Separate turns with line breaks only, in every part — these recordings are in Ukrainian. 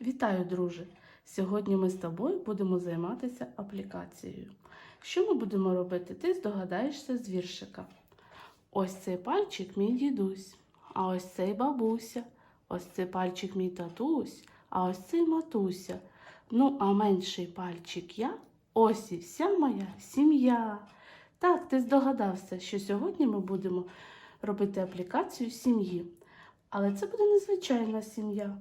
Вітаю, друже! Сьогодні ми з тобою будемо займатися аплікацією. Що ми будемо робити? Ти здогадаєшся з віршика. Ось цей пальчик мій дідусь, а ось цей бабуся, ось цей пальчик мій татусь, а ось цей матуся. Ну, а менший пальчик я, ось і вся моя сім'я. Так, ти здогадався, що сьогодні ми будемо робити аплікацію сім'ї. Але це буде незвичайна сім'я.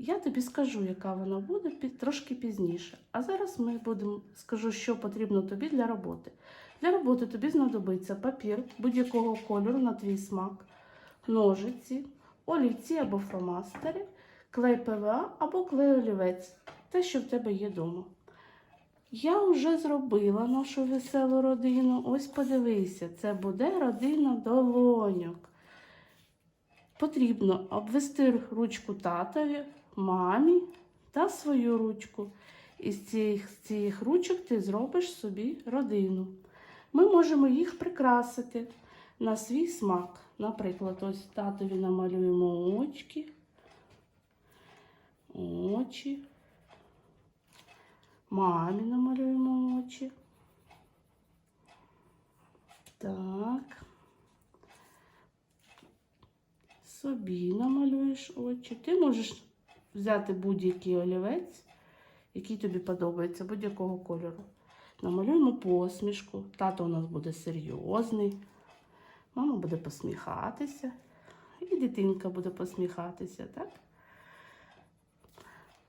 Я тобі скажу, яка вона буде трошки пізніше. А зараз ми будемо скажу, що потрібно тобі для роботи. Для роботи тобі знадобиться папір будь-якого кольору на твій смак, ножиці, олівці або фломастери, клей ПВА або клей олівець, те, що в тебе є вдома. Я вже зробила нашу веселу родину. Ось подивися, це буде родина долоньок. Потрібно обвести ручку татові, мамі та свою ручку. Із цих, з цих ручок ти зробиш собі родину. Ми можемо їх прикрасити на свій смак. Наприклад, ось татові намалюємо очки, очі. Мамі намалюємо очі. Так. Собі намалюєш очі. Ти можеш взяти будь-який олівець, який тобі подобається, будь-якого кольору. Намалюємо посмішку. Тато у нас буде серйозний, мама буде посміхатися, і дитинка буде посміхатися, так?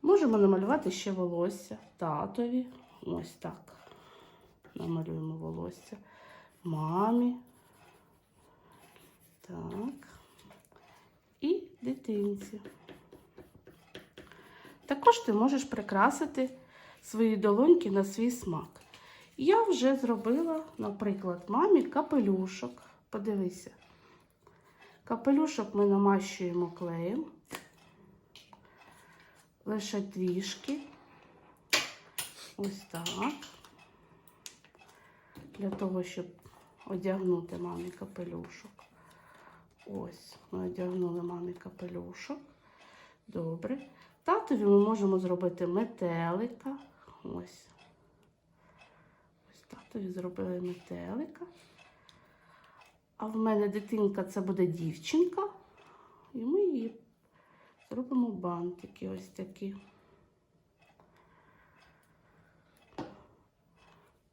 Можемо намалювати ще волосся татові. Ось так. Намалюємо волосся. Мамі. Так. І дитинці. Також ти можеш прикрасити свої долоньки на свій смак. Я вже зробила, наприклад, мамі капелюшок. Подивися. Капелюшок ми намащуємо клеєм. Лише трішки. Ось так. Для того, щоб одягнути мамі капелюшок. Ось, ми одягнули мамі капелюшок. Добре. Татові ми можемо зробити метелика. Ось. Ось татові зробили метелика. А в мене дитинка це буде дівчинка. І ми її зробимо бантики ось такі.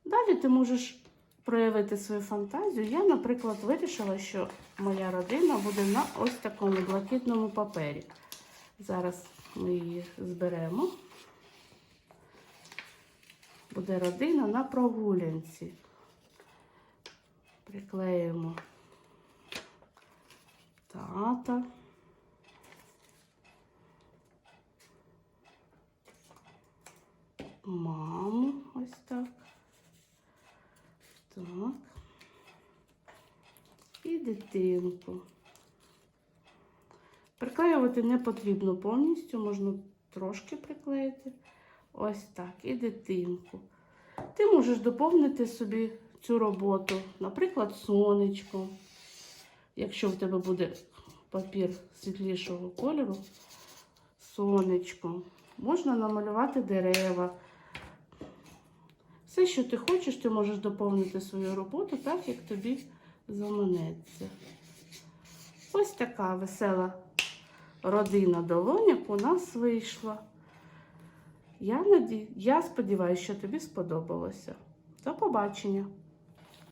Далі ти можеш проявити свою фантазію. Я, наприклад, вирішила, що моя родина буде на ось такому блакитному папері. Зараз ми її зберемо. Буде родина на прогулянці. Приклеїмо тата. Маму ось так. Так. І дитинку. Приклеювати не потрібно повністю, можна трошки приклеїти. Ось так. І дитинку. Ти можеш доповнити собі цю роботу, наприклад, сонечком. Якщо в тебе буде папір світлішого кольору, сонечком. Можна намалювати дерева. Все, що ти хочеш, ти можеш доповнити свою роботу так, як тобі заманеться. Ось така весела родина долоняк у нас вийшла. Я, наді... Я сподіваюся, що тобі сподобалося. До побачення!